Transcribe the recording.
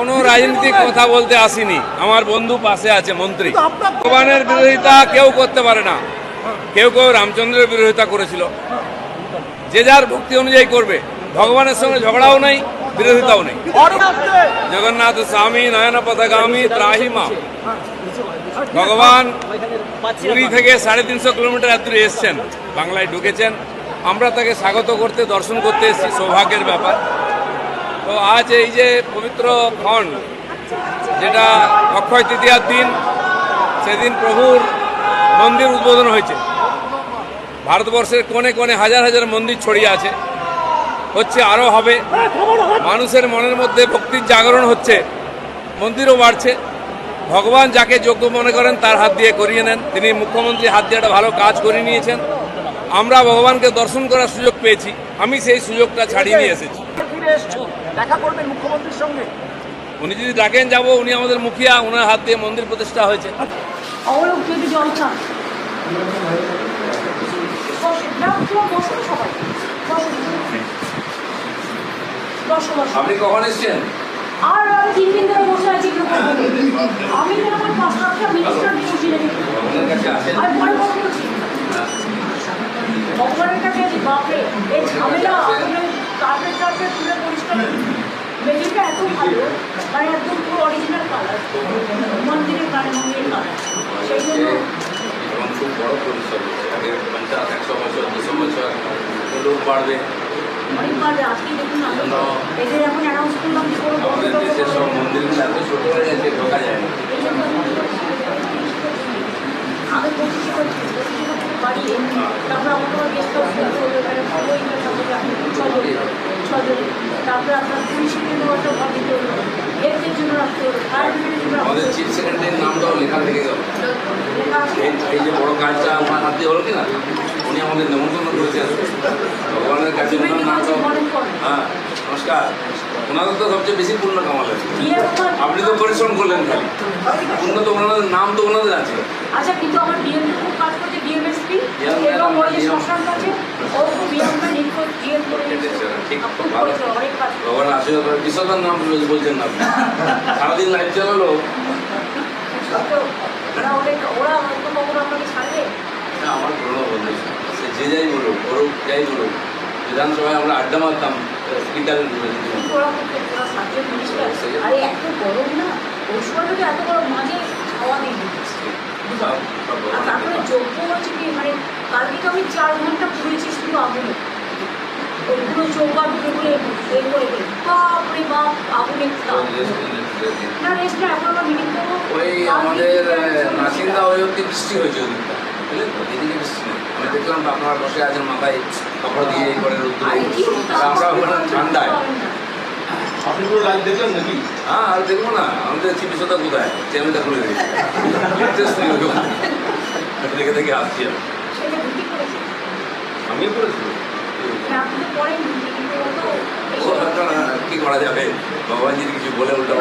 কোনো রাজনীতিক কথা বলতে আসিনি। আমার বন্ধু পাশে আছে মন্ত্রী। ভগবানের বিরোধিতা কেউ করতে পারে না। কেউ কেউ রামচন্দ্রের বিরোধিতা করেছিল। যে যার ভক্তি অনুযায়ী করবে। ভগবানের সঙ্গে ঝগড়াও নেই বিরোধিতাও নেই। জগন্নাথ স্বামী নয়ন পথগামী ত্রাহি মা ভগবান পুরী থেকে সাড়ে তিনশো কিলোমিটার এত দূরে এসছেন বাংলায় ঢুকেছেন। আমরা তাকে স্বাগত করতে দর্শন করতে এসেছি। সৌভাগ্যের ব্যাপার। তো আজ এই যে পবিত্র ক্ষণ, যেটা অক্ষয় তৃতীয়ার দিন, সেদিন প্রভুর মন্দির উদ্বোধন হয়েছে। ভারতবর্ষের কোণে কোণে হাজার হাজার মন্দির ছড়িয়ে আছে। হচ্ছে আরও হবে। মানুষের মনের মধ্যে ভক্তির জাগরণ হচ্ছে। মন্দিরও বাড়ছে। ভগবান যাকে যোগ্য মনে করেন, তার হাত দিয়ে করিয়ে নেন। তিনি মুখ্যমন্ত্রী, হাত দিয়ে একটা ভালো কাজ করে নিয়েছেন। আমরা ভগবানকে দর্শন করার সুযোগ পেয়েছি। আমি সেই সুযোগটা ছাড়িয়ে নিয়ে এসছো। দেখা করবেন মুখ্যমন্ত্রীর সঙ্গে। উনি যদি ডাকেন যাব উনি আমাদের মুখিয়া ওনার হাত দিয়ে মন্দির প্রতিষ্ঠা হয়েছে। অবলোক যদি জল খান আপনি কখন এসছেন? আর আমি তিন দিন ধরে বসে আছি। আমি তো আমার মিনিস্টার বসে রেখেছি ভগবানের কাছে আসেন আর পরে কথা বলছি ভগবানের কাছে আছি, বাপরে এই ঝামেলা আসলে কার্পেট টার্পেট তুলে এত ভালো মানে একদম পুরো অরিজিনাল কালার মন্দিরের কালার মন্দিরের কালার সেই জন্য এবং খুব বড় পরিসর হচ্ছে আগে পঞ্চাশ একশো বছর দুশো বছর লোক বাড়বে অনেক আজকে দেখুন না এদের এখন অ্যানাউন্স করলাম যে কোনো সব মন্দিরগুলো এত হয়ে ঢোকা যায় না আমি পঁচিশে গেস্ট হাউস ছজনে তারপরে আপনার একটা ভাব জন্য রাখতে আমাদের চিফ সেক্রেটারির নামটাও লেখা থেকে গেল। এই যে বড় কাজটা আমার হাতে হলো কিনা উনি আমাদের নেমন্তন্ন করেছেন। ভগবানের কাছে ওনার নামটাও হ্যাঁ নমস্কার। ওনাদের তো সবচেয়ে বেশি পূর্ণ দিয়ে আমার- আপনি তো পরিশ্রম করলেন খালি। পূর্ণ তো ওনাদের নাম তো ওনাদের আছে। আচ্ছা কিন্তু আমার ডিএম খুব কাজ করছে ডিএমএসপি DM এবং ওই যে DM শ্মশান আছে ও খুব ডিএমটা নিখোঁজ ডিএম করে দিয়েছে। ঠিক খুব ভালো করেছে, অনেক কাজ করেছে। ভগবান আশীর্বাদ করে নাম বলছেন না সারাদিন লাইভ চালালো আমার পুরোনো বন্ধু সে যে যাই বলুক করুক যাই বলুক বিধানসভায় আমরা আড্ডা মারতাম স্পিকার তারপরে যোগ্য হচ্ছে কি মানে কালকে আমি চার ঘণ্টা পুড়েছি শুধু আগুনে ওইগুলো চৌকা ঢুকে বলে এই করে বাপরে বাপ আগুনে না রেস্ট না এখন আমরা মিটিং করব ওই আমাদের নাসিন্দা ওই অব্দি বৃষ্টি হয়েছে বুঝলেন তো? এদিকে বৃষ্টি নেই। আমি দেখলাম আপনারা বসে আছেন মাথায় কাপড় দিয়ে এই করে রোদ্দুরে আমরা হলাম ঠান্ডায়। আপনি পুরো লাইভ দেখলেন নাকি? হ্যাঁ আর দেখব না। আমাদের চিকিৎসা কোথায়? চ্যানেলটা খুলে Interesting দেখে দেখে আসছি আমি। ডিউটি করেছে। কি করা যাবে? বাবাজির কিছু বলে উল্টো